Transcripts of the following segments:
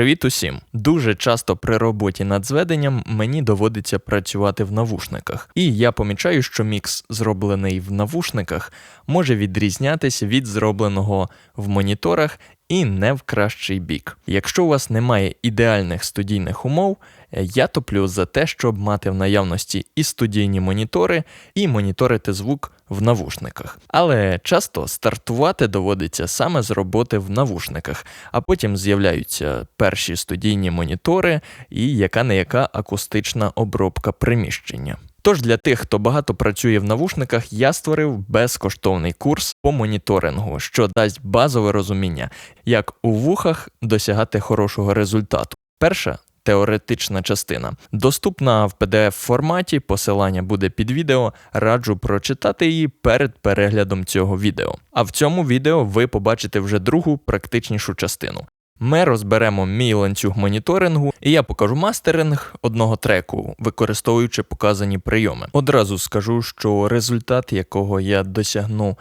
Привіт усім! Дуже часто при роботі над зведенням мені доводиться працювати в навушниках, і я помічаю, що мікс, зроблений в навушниках, може відрізнятися від зробленого в моніторах і не в кращий бік. Якщо у вас немає ідеальних студійних умов, я топлю за те, щоб мати в наявності і студійні монітори, і моніторити звук в навушниках. Але часто стартувати доводиться саме з роботи в навушниках, а потім з'являються перші студійні монітори і яка не яка акустична обробка приміщення. Тож для тих, хто багато працює в навушниках, я створив безкоштовний курс по моніторингу, що дасть базове розуміння, як у вухах досягати хорошого результату. Перша теоретична частина. Доступна в pdf форматі, посилання буде під відео, раджу прочитати її перед переглядом цього відео. А в цьому відео ви побачите вже другу практичнішу частину. Ми розберемо мій ланцюг моніторингу, і я покажу мастеринг одного треку, використовуючи показані прийоми. Одразу скажу, що результат, якого я досягну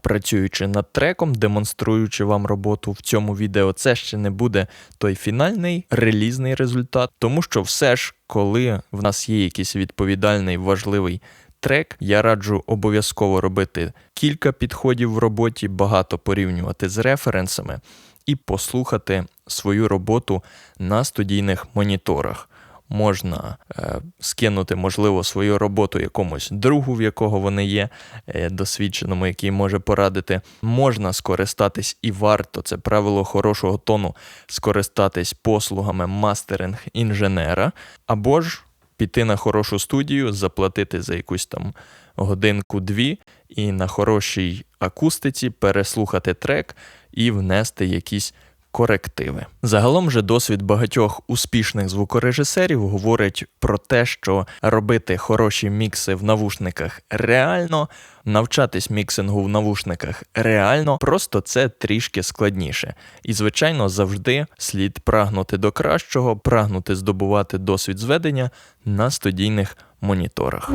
працюючи над треком, демонструючи вам роботу в цьому відео, це ще не буде той фінальний релізний результат, тому що все ж, коли в нас є якийсь відповідальний важливий трек, я раджу обов'язково робити кілька підходів в роботі, багато порівнювати з референсами і послухати свою роботу на студійних моніторах можна е, скинути, можливо, свою роботу якомусь другу, в якого вони є, е, досвідченому, який може порадити. Можна скористатись і варто, це правило хорошого тону, скористатись послугами мастеринг інженера, або ж піти на хорошу студію, заплатити за якусь там годинку-дві і на хорошій акустиці переслухати трек і внести якісь корективи. Загалом же досвід багатьох успішних звукорежисерів говорить про те, що робити хороші мікси в навушниках реально, навчатись міксингу в навушниках реально, просто це трішки складніше. І, звичайно, завжди слід прагнути до кращого, прагнути здобувати досвід зведення на студійних моніторах.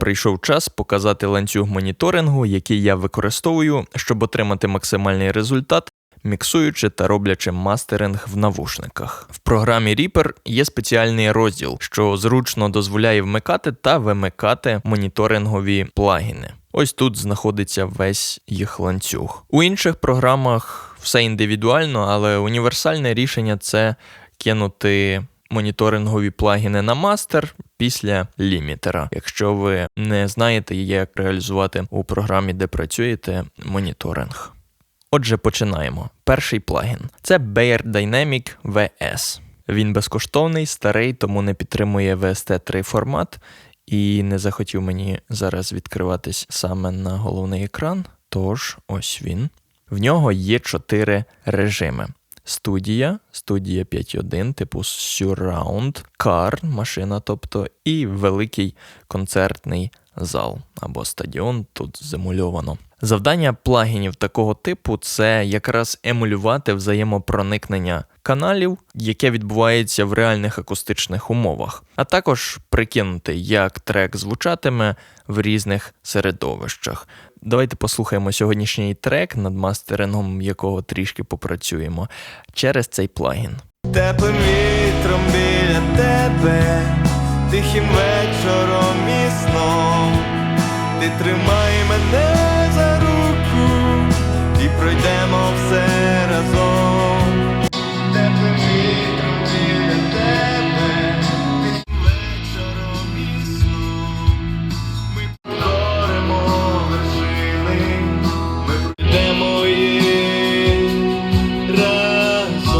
Прийшов час показати ланцюг моніторингу, який я використовую, щоб отримати максимальний результат міксуючи та роблячи мастеринг в навушниках. В програмі Reaper є спеціальний розділ, що зручно дозволяє вмикати та вимикати моніторингові плагіни. Ось тут знаходиться весь їх ланцюг. У інших програмах все індивідуально, але універсальне рішення це кинути. Моніторингові плагіни на мастер після лімітера, якщо ви не знаєте, як реалізувати у програмі, де працюєте, моніторинг. Отже, починаємо. Перший плагін це Bayer Dynamic VS. Він безкоштовний, старий, тому не підтримує VST3 формат і не захотів мені зараз відкриватись саме на головний екран. Тож, ось він. В нього є чотири режими: студія, студія 5.1, типу Surround, Car, машина, тобто, і великий концертний зал або стадіон, тут замульовано. Завдання плагінів такого типу це якраз емулювати взаємопроникнення каналів, яке відбувається в реальних акустичних умовах, а також прикинути, як трек звучатиме в різних середовищах. Давайте послухаємо сьогоднішній трек, над мастерингом якого трішки попрацюємо через цей плагін. Теплим вітром біля тебе, тихим вечором і сном, ти тримай мене пройдемо все разом. Теплим вітром тебе, вечором і. Ми підкоримо вершини, ми пройдемо разом.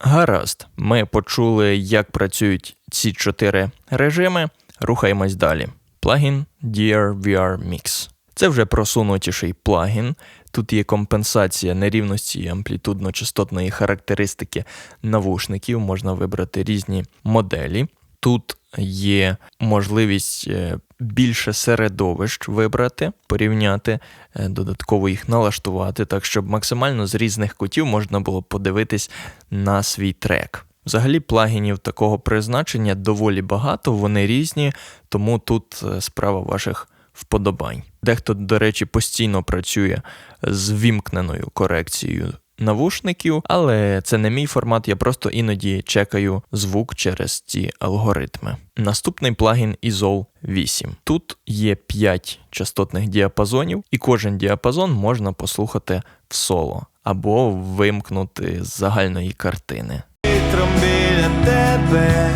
Гаразд, ми почули, як працюють ці чотири режими. Рухаємось далі. Плагін Dear VR Mix. Це вже просунутіший плагін. Тут є компенсація нерівності амплітудно-частотної характеристики навушників, можна вибрати різні моделі. Тут є можливість е, більше середовищ вибрати, порівняти, е, додатково їх налаштувати, так щоб максимально з різних кутів можна було подивитись на свій трек. Взагалі, плагінів такого призначення доволі багато, вони різні, тому тут е, справа ваших вподобань. Дехто, до речі, постійно працює з вімкненою корекцією навушників, але це не мій формат, я просто іноді чекаю звук через ці алгоритми. Наступний плагін Isol 8. Тут є 5 частотних діапазонів, і кожен діапазон можна послухати в соло або вимкнути з загальної картини. Вітром біля тебе,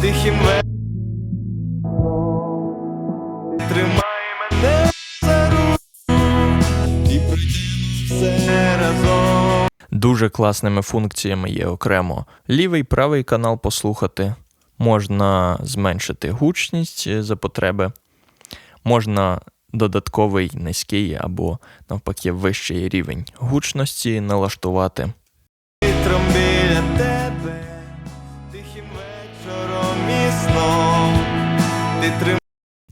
тихим ве- Тримай мене за руку і пройдемо все разом. Дуже класними функціями є окремо лівий, правий канал послухати. Можна зменшити гучність е, за потреби, можна додатковий низький або навпаки вищий рівень гучності налаштувати. Вітром біля тебе,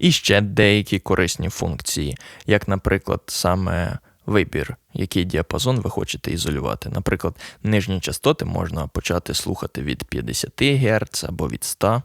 І ще деякі корисні функції, як, наприклад, саме вибір, який діапазон ви хочете ізолювати. Наприклад, нижні частоти можна почати слухати від 50 Гц або від 100.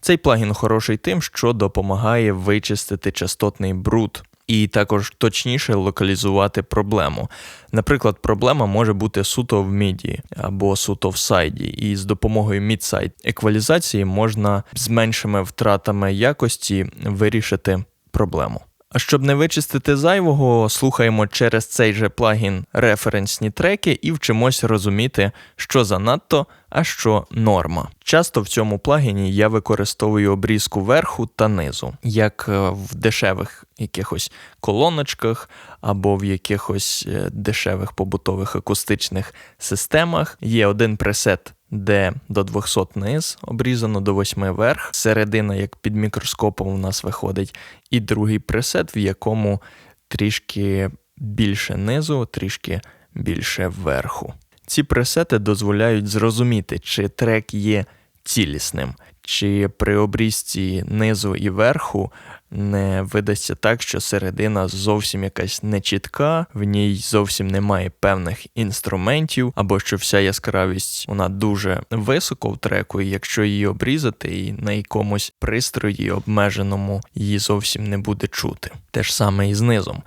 Цей плагін хороший тим, що допомагає вичистити частотний бруд і також точніше локалізувати проблему. Наприклад, проблема може бути суто в міді або суто в сайді, і з допомогою мідсайд еквалізації можна з меншими втратами якості вирішити проблему. А щоб не вичистити зайвого, слухаємо через цей же плагін референсні треки і вчимось розуміти, що занадто, а що норма. Часто в цьому плагіні я використовую обрізку верху та низу, як е, в дешевих якихось колоночках або в якихось е, дешевих побутових акустичних системах. Є один пресет де до 200 низ обрізано до 8 верх, середина, як під мікроскопом, у нас виходить, і другий пресет, в якому трішки більше низу, трішки більше верху. Ці пресети дозволяють зрозуміти, чи трек є цілісним, чи при обрізці низу і верху не видасться так, що середина зовсім якась нечітка, в ній зовсім немає певних інструментів, або що вся яскравість вона дуже високо в треку, і якщо її обрізати і на якомусь пристрої обмеженому її зовсім не буде чути. Те ж саме і з низом.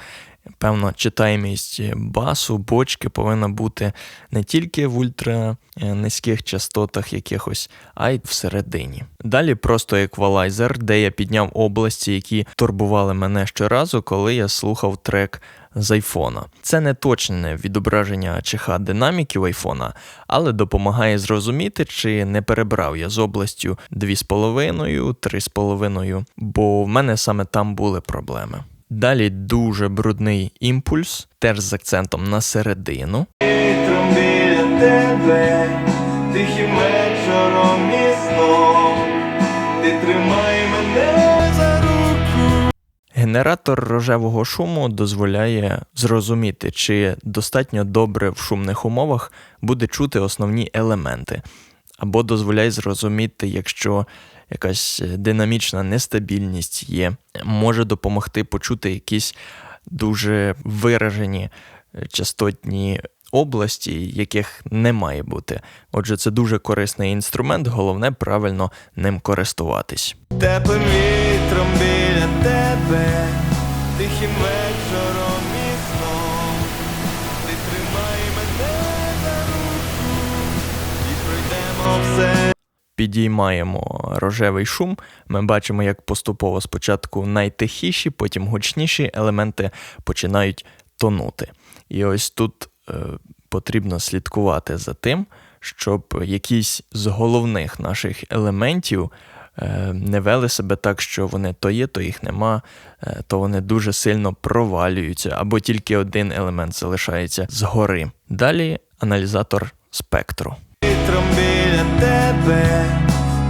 Певна читаємість басу, бочки повинна бути не тільки в ультра е, частотах якихось, а й всередині. Далі просто еквалайзер, де я підняв області, які турбували мене щоразу, коли я слухав трек з айфона. Це не точне відображення ЧХ динаміків айфона, але допомагає зрозуміти, чи не перебрав я з областю 2,5, 3,5, бо в мене саме там були проблеми. Далі дуже брудний імпульс, теж з акцентом на середину. Вітром біля тебе, тихим вечором і сном. Ти тримай мене за руку. Генератор рожевого шуму дозволяє зрозуміти, чи достатньо добре в шумних умовах буде чути основні елементи, або дозволяє зрозуміти, якщо якась динамічна нестабільність є, може допомогти почути якісь дуже виражені е, частотні області, яких не має бути. Отже, це дуже корисний інструмент, головне правильно ним користуватись. Теплим вітром біля тебе, тихим вечором Підіймаємо рожевий шум. Ми бачимо, як поступово спочатку найтихіші, потім гучніші елементи починають тонути. І ось тут е, потрібно слідкувати за тим, щоб якісь з головних наших елементів е, не вели себе так, що вони то є, то їх нема, е, то вони дуже сильно провалюються, або тільки один елемент залишається згори. Далі аналізатор спектру.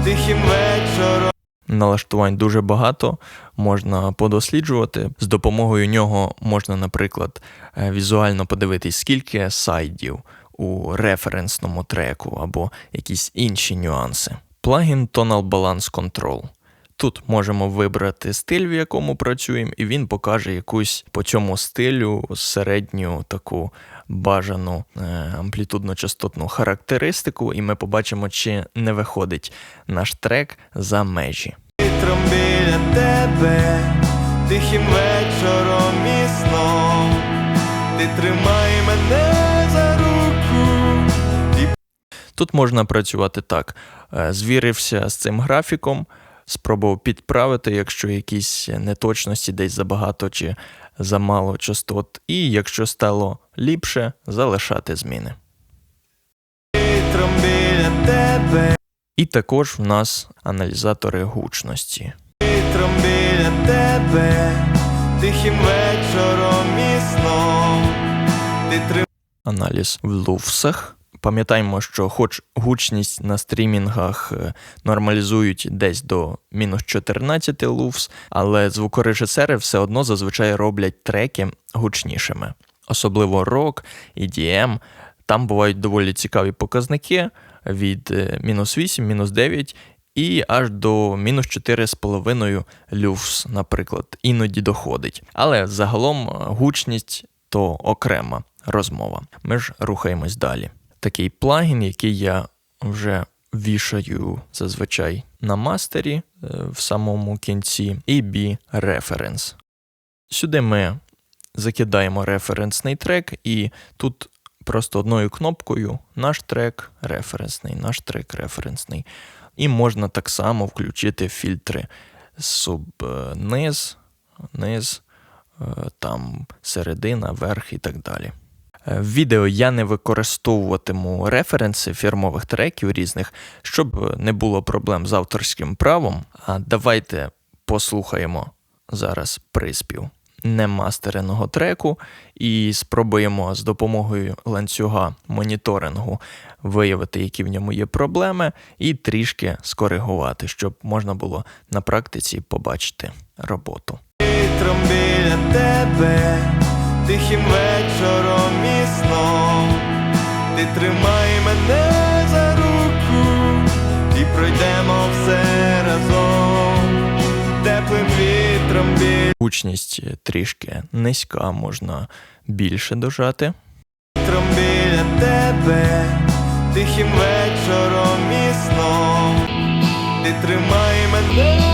Тихим вечором. Налаштувань дуже багато, можна подосліджувати. З допомогою нього можна, наприклад, е, візуально подивитись, скільки сайдів у референсному треку або якісь інші нюанси. Плагін Tonal Balance Control. Тут можемо вибрати стиль, в якому працюємо, і він покаже якусь по цьому стилю середню таку бажану е, амплітудно-частотну характеристику, і ми побачимо, чи не виходить наш трек за межі. Вітром біля тебе, тихим вечором і сном. Ти тримай мене за руку Тут можна працювати так: Е, звірився з цим графіком, спробував підправити, якщо якісь неточності десь забагато чи замало частот, і якщо стало ліпше, залишати зміни. І також в нас аналізатори гучності. біля тебе, тихим вечором і сном Ти Аналіз в луфсах. Пам'ятаємо, що хоч гучність на стрімінгах е, нормалізують десь до мінус 14 луфс, але звукорежисери все одно зазвичай роблять треки гучнішими. Особливо рок, EDM. Там бувають доволі цікаві показники від е, мінус 8, мінус 9 і аж до мінус 4,5 люфс, наприклад, іноді доходить. Але загалом е, гучність то окрема розмова. Ми ж рухаємось далі. Такий плагін, який я вже вішаю зазвичай на мастері е, в самому кінці, EB Reference. Сюди ми закидаємо референсний трек, і тут просто одною кнопкою наш трек референсний, наш трек референсний. І можна так само включити фільтри суб е, низ, низ, е, там середина, верх і так далі. Е, В відео я не використовуватиму референси фірмових треків різних, щоб не було проблем з авторським правом. А давайте послухаємо зараз приспів немастереного треку і спробуємо з допомогою ланцюга моніторингу виявити, які в ньому є проблеми, і трішки скоригувати, щоб можна було на практиці побачити роботу. вітром біля тебе, тихим вечором і сном Ти тримай мене за руку і пройдемо все вітром Гучність трішки низька, можна більше дожати. Вітром біля тебе, тихим вечором і сном. Ти тримай мене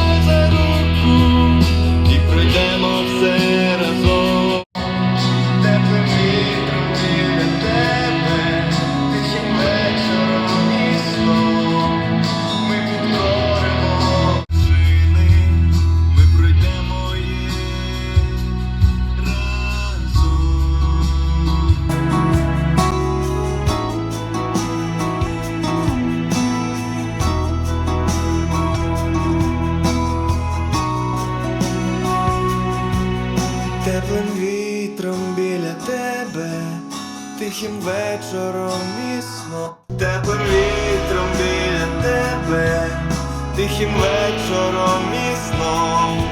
тихим вечором і сном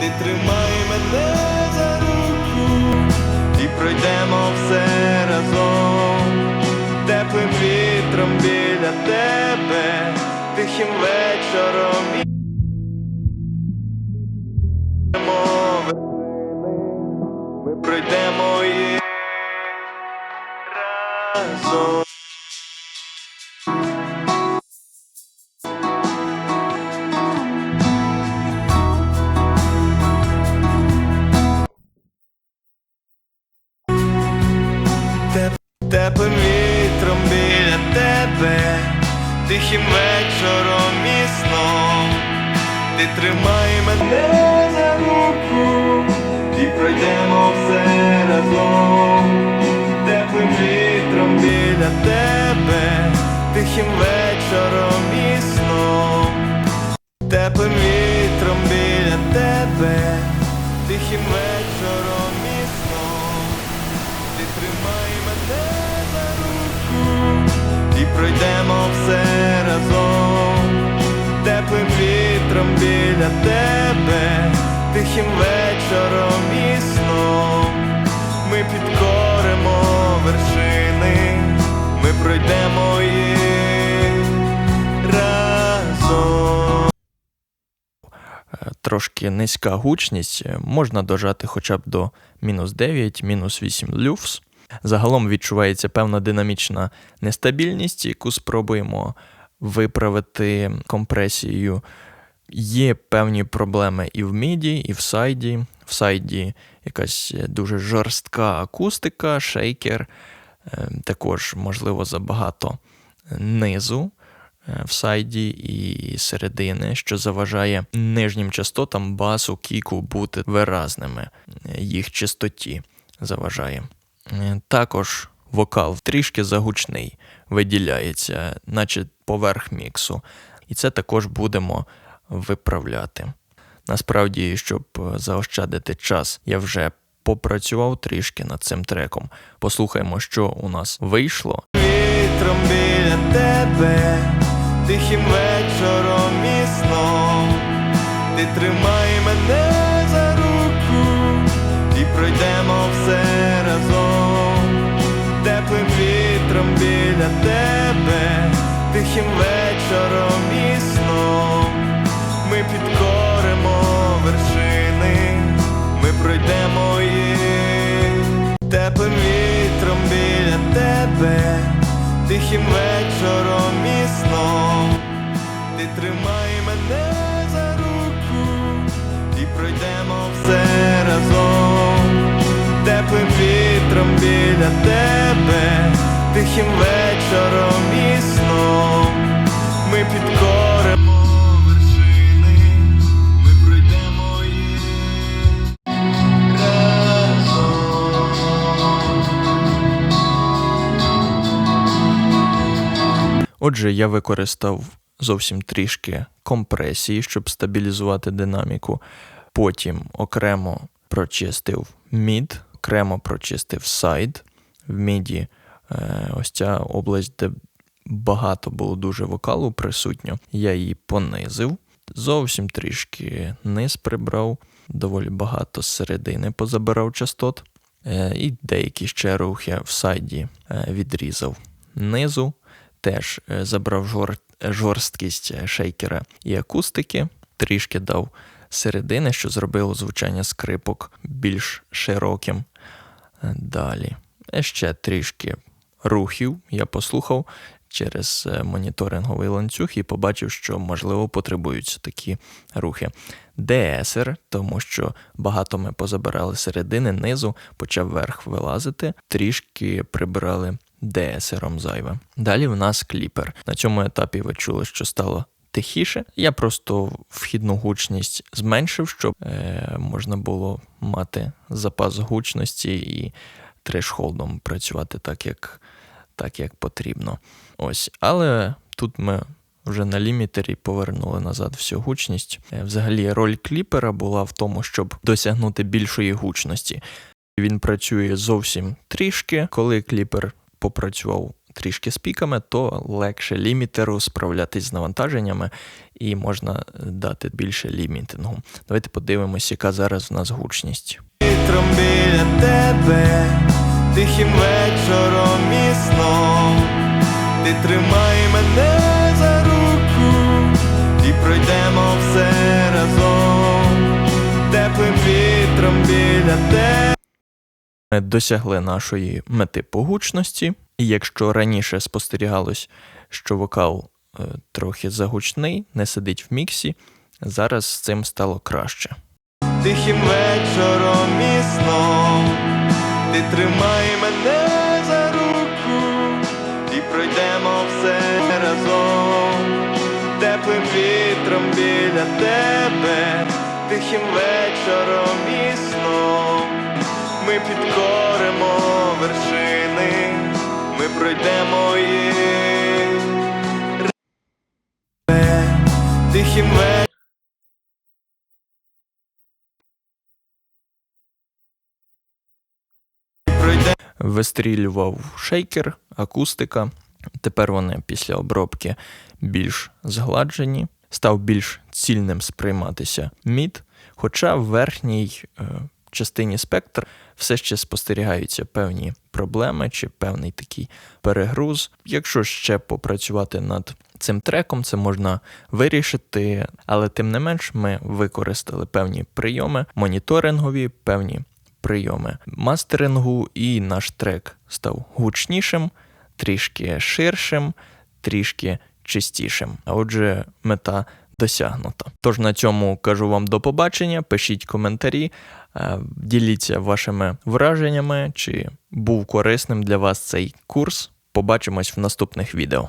Ти тримай мене за руку і пройдемо все разом Теплим вітром біля тебе, тихим вечором і ми пройдемо їх разом. Теплим вітром біля тебе, тихим вечором і сном. Ти тримай мене за руку і пройдемо все разом. Теплим вітром біля тебе, тихим вечором і сном. Теплим вітром біля тебе, тихим вечором пройдемо все разом Теплим вітром біля тебе, тихим вечором і сном Ми підкоримо вершини, ми пройдемо їх разом. Трошки низька гучність, можна дожати хоча б до мінус 9, мінус 8 люфс. Загалом відчувається певна динамічна нестабільність, яку спробуємо виправити компресією. Є певні проблеми і в міді, і в сайді. В сайді якась дуже жорстка акустика, шейкер, е, також, можливо, забагато низу е, в сайді і середини, що заважає нижнім частотам басу, кіку бути виразними, Е, їх чистоті заважає. Е, Також вокал трішки загучний виділяється, наче поверх міксу. І це також будемо виправляти. Насправді, щоб е, заощадити час, я вже попрацював трішки над цим треком. Послухаємо, що у нас вийшло. Вітром біля тебе, тихим вечором і сном Ти тримай тихим вечором і сном Ми підкоримо вершини, ми пройдемо їх Теплим вітром біля тебе, тихим вечором і сном. Ти тримай мене за руку і пройдемо все разом. Теплим вітром біля тебе, Отже, я використав зовсім трішки компресії, щоб стабілізувати динаміку. Потім окремо прочистив мід, окремо прочистив сайд. В міді е, ось ця область, де багато було дуже вокалу присутньо, я її понизив. Зовсім трішки низ прибрав, доволі багато з середини позабирав частот. Е, і деякі ще рухи в сайді е, відрізав. Низу теж е, забрав жор... жорсткість е, шейкера і акустики, трішки дав середини, що зробило звучання скрипок більш широким. Е, Далі. Ще трішки рухів я послухав через моніторинговий ланцюг і побачив, що можливо потребуються такі рухи. ДСР, тому що багато ми позабирали середини, низу, почав вверх вилазити, трішки прибирали ДСРом зайве. Далі в нас кліпер. На цьому етапі ви чули, що стало тихіше. Я просто вхідну гучність зменшив, щоб е, можна було мати запас гучності і трешхолдом працювати так, як, так, як потрібно. Ось, але тут ми вже на лімітері повернули назад всю гучність. Е, Взагалі, роль кліпера була в тому, щоб досягнути більшої гучності. Він працює зовсім трішки. Коли кліпер попрацював трішки з піками, то легше лімітеру справлятись з навантаженнями і можна дати більше лімітингу. Давайте подивимось, яка зараз в нас гучність. Вітром біля тебе, тихим вечором і сном Ти тримай мене за руку і пройдемо все разом Теплим вітром біля тебе Досягли нашої мети по гучності, і якщо раніше спостерігалось, що вокал е, трохи загучний, не сидить в міксі, зараз з цим стало краще. Тихим вечором і сном Ти тримай мене за руку і пройдемо все разом Теплим вітром біля тебе, тихим вечором і сном Ми підкоримо вершини, ми пройдемо їх Тихим вечором Вистрілював шейкер, акустика. Тепер вони після обробки більш згладжені, став більш цільним сприйматися мід, хоча верхній е, частині спектр все ще спостерігаються певні проблеми чи певний такий перегруз. Якщо ще попрацювати над цим треком, це можна вирішити, але тим не менш ми використали певні прийоми моніторингові, певні прийоми мастерингу, і наш трек став гучнішим, трішки ширшим, трішки чистішим. А отже, мета досягнута. Тож на цьому кажу вам до побачення. Пишіть коментарі, діліться вашими враженнями, чи був корисним для вас цей курс. Побачимось в наступних відео.